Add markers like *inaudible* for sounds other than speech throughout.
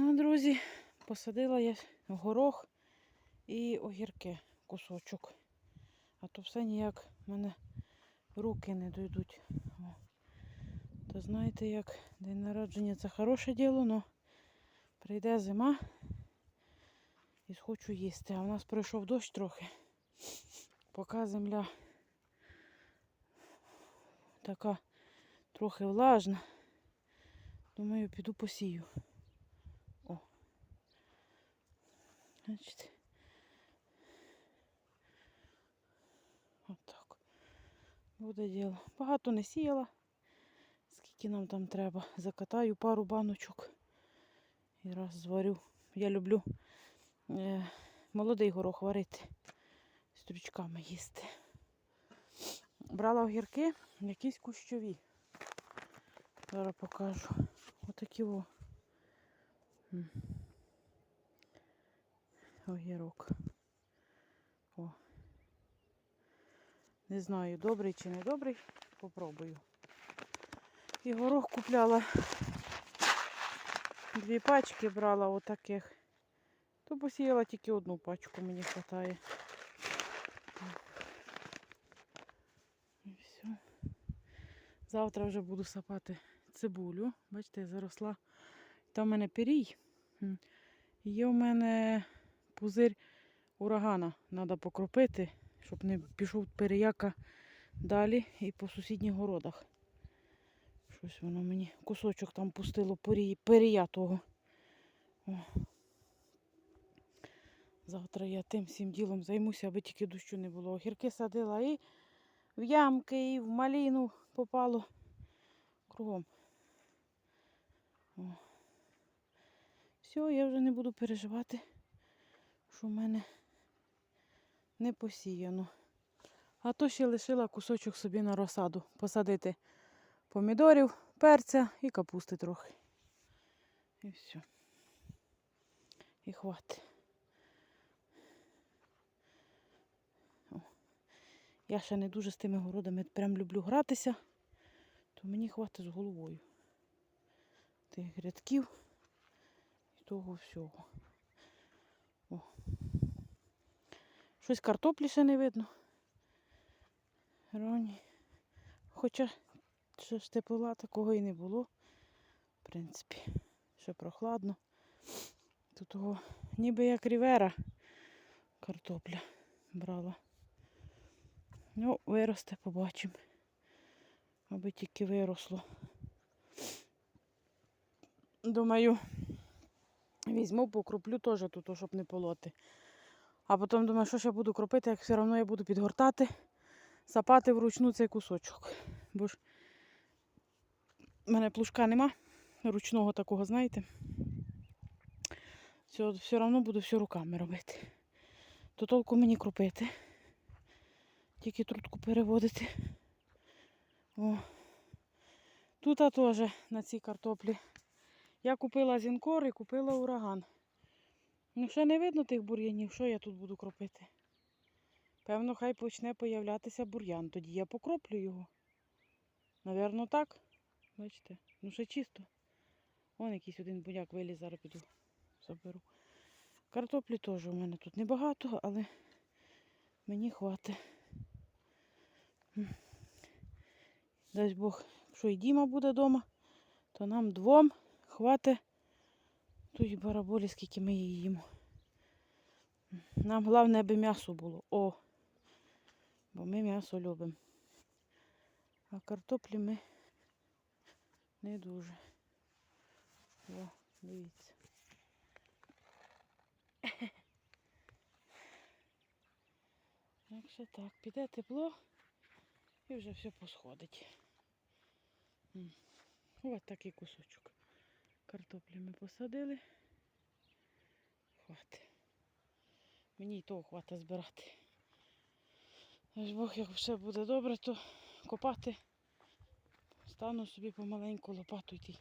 А, друзі, посадила я горох і огірки кусочок. А то все ніяк в мене руки не дойдуть. О. То знаєте, як день народження це хороше діло, але прийде зима і схочу їсти. А в нас пройшов дощ трохи. Поки земля така трохи влажна. Думаю, піду посію. О. Значить. Отак. Буде діло. Багато не сіяла. Скільки нам там треба. Закатаю пару баночок і раз зварю. Я люблю е, молодий горох варити. Стручками їсти. Брала огірки, якісь кущові. Зараз покажу. Отакі о. Огірок. О. Не знаю, добрий чи не добрий. Попробую. І горох купляла. Дві пачки брала отаких. То посіяла тільки одну пачку, мені вистачає. І все. Завтра вже буду сапати цибулю. Бачите, я заросла. Там у мене пірій. Є у мене пузир урагана. Треба покропити, щоб не пішов переяка далі і по сусідніх городах. Щось воно мені кусочок там пустило порі- перія того. О. Завтра я тим всім ділом займуся, аби тільки дощу не було. Огірки садила і в ямки, і в маліну попало кругом. О. Все, я вже не буду переживати, що в мене не посіяно. А то ще лишила кусочок собі на розсаду посадити помідорів, перця і капусти трохи. І все. І хватить. Я ще не дуже з тими городами прям люблю гратися, то мені хватить з головою. Тих рядків і того всього. О. Щось картоплі ще не видно. Роні. Хоча ще ж тепла такого і не було. В принципі, ще прохладно. Тут того ніби як рівера картопля брала. Ну, виросте, побачимо. Аби тільки виросло. Думаю, візьму, покроплю теж тут, щоб не полоти. А потім думаю, що ще буду кропити, як все одно я буду підгортати, сапати вручну цей кусочок. Бо ж в мене плужка нема ручного такого, знаєте. Все, все одно буду все руками робити. То толку мені кропити. Тільки трутку переводити. О. Тут теж на цій картоплі. Я купила зінкор і купила ураган. Ну, ще не видно тих бур'янів, що я тут буду кропити. Певно, хай почне появлятися бур'ян. Тоді я покроплю його. Навірно, так. Бачите? Ну ще чисто. Вон якийсь один буряк виліз, зараз піду заберу. Картоплі теж у мене тут небагато, але мені хватить. Дасть Бог, якщо і Діма буде вдома, то нам двом хватить тої бараболі, скільки ми її їмо. Нам головне, аби м'ясо було. О! Бо ми м'ясо любимо. А картоплі ми не дуже. О, дивіться. *laughs* Якщо так, піде тепло і вже все посходить. Ось такий кусочок. Картоплі ми посадили. Хватить. Мені й того хватить збирати. Аж Бог, як все буде добре, то копати. Стану собі помаленьку лопату йти.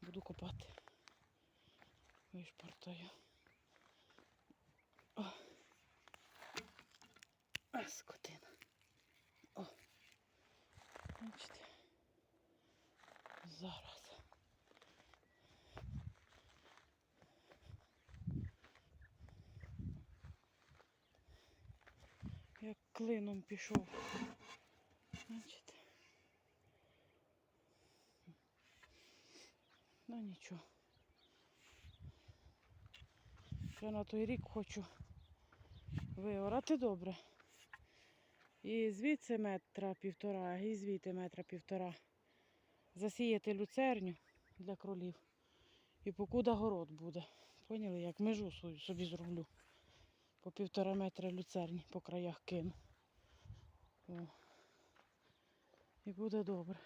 Буду копати. Вишпортаю. О. А, скотина. О. Бачите. Зараз. Клином пішов. Бачите? Ну нічого. Я на той рік хочу виорати добре. І звідси метра півтора, і звідти метра півтора. Засіяти люцерню для кролів. І покуда город буде. Поняли, як межу собі зроблю. По півтора метра люцерні по краях кину. О. І буде добре.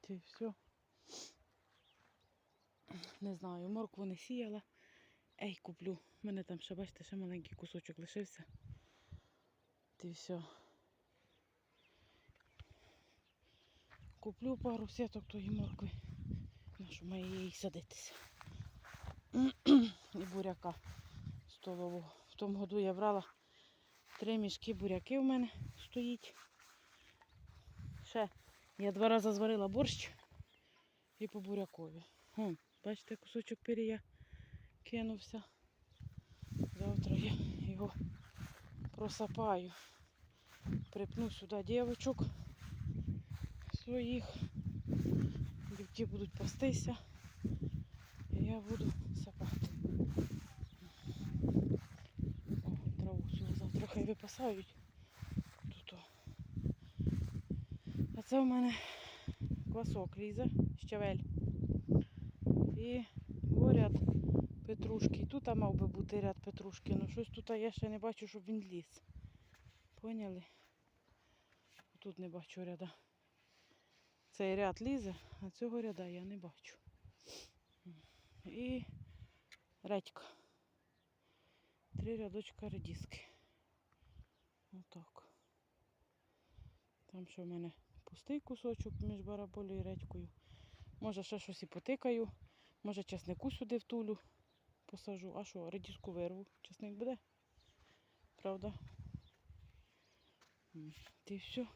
Ти все. Не знаю, моркву не сіяла. Ей, куплю. У мене там ще, бачите, ще маленький кусочок лишився. Ти все. Куплю пару сіток тої моркви. Нашу має її садитися. *clears throat* І буряка столового. В тому году я брала три мішки буряки у мене стоїть. Ще я два рази зварила борщ і по бурякові. Гм, бачите, кусочок пирія кинувся. Завтра я його просапаю. Припну сюди дівочок своїх. Дівки будуть пастися. І я буду сапати. О, траву цю хай. Тут. А це у мене квасок лізе, щавель. І о, петрушки. І тут мав би бути ряд петрушки. Ну щось тут я ще не бачу, щоб він ліз. Поняли? Тут не бачу ряда. Цей ряд лізе, а цього ряда я не бачу. І редька. Три рядочка редиски. Отак. Там ще в мене пустий кусочок між бараболею і редькою. Може ще щось і потикаю. Може часнику сюди втулю, посажу. А що, редиску вирву. Часник буде? Правда? Ти все.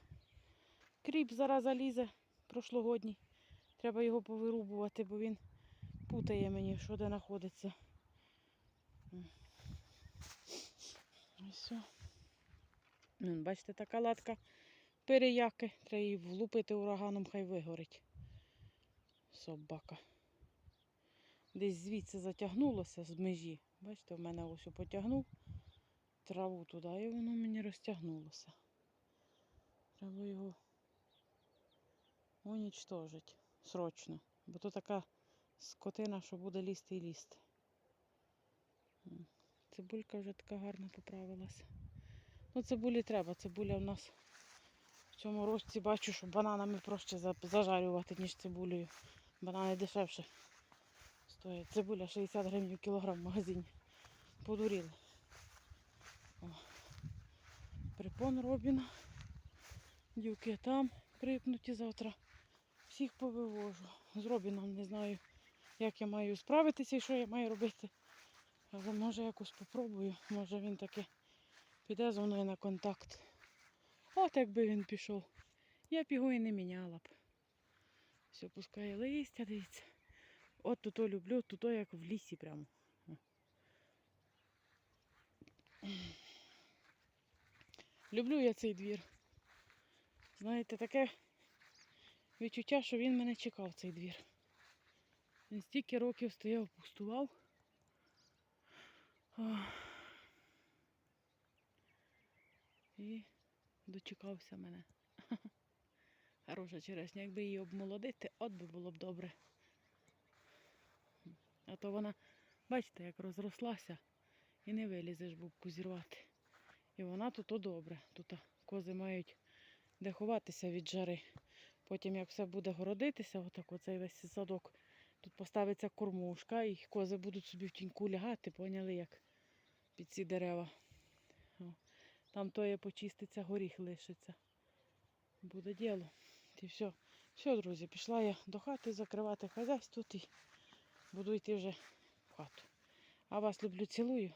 Кріп зараз залізе прошлогодній. Треба його повирубувати, бо він путає мені, що де знаходиться. І все. Бачите, така латка переяки. Треба її влупити ураганом, хай вигорить. Собака. Десь звідси затягнулося з межі. Бачите, в мене ось потягнув траву туди, і воно мені розтягнулося. Треба його унічтожити срочно. Бо то така скотина, що буде лізти і лізти. Цибулька вже така гарно поправилася. Ну, цибулі треба. Цибуля в нас в цьому році бачу, що бананами проще зажарювати, ніж цибулею. Банани дешевше стоять. Цибуля 60 гривень кілограм в магазині. Подуріли. О. Припон Робіна. Дівки там крикнуті завтра. Всіх повивожу. З Робіном не знаю, як я маю справитися і що я маю робити. Але може якось попробую. Може він таки піде зі мною на контакт. От якби він пішов. Я б його і не міняла б. Все, пускає листя, дивіться. От тут люблю, тут як в лісі прямо. Люблю я цей двір. Знаєте, таке відчуття, що він мене чекав, цей двір. Він стільки років стояв, пустував. Ох. І дочекався мене. *laughs* Хороша черешня, якби її обмолодити, от би було б добре. А то вона, бачите, як розрослася і не вилізеш бубку зірвати. І вона тут добре. Тут кози мають де ховатися від жари. Потім, як все буде городитися, отак оцей весь садок, тут поставиться кормушка, і кози будуть собі в тіньку лягати, поняли, як під ці дерева. Там тоє почиститься, горіх лишиться. Буде діло. І все. Все, друзі, пішла я до хати закривати хазяйство і буду йти вже в хату. А вас люблю, цілую.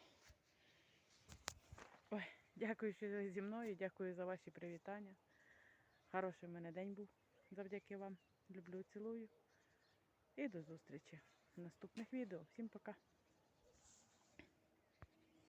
Ой, дякую, що ви зі мною, дякую за ваші привітання. Хороший в мене день був завдяки вам. Люблю, цілую. І до зустрічі в наступних відео. Всім пока.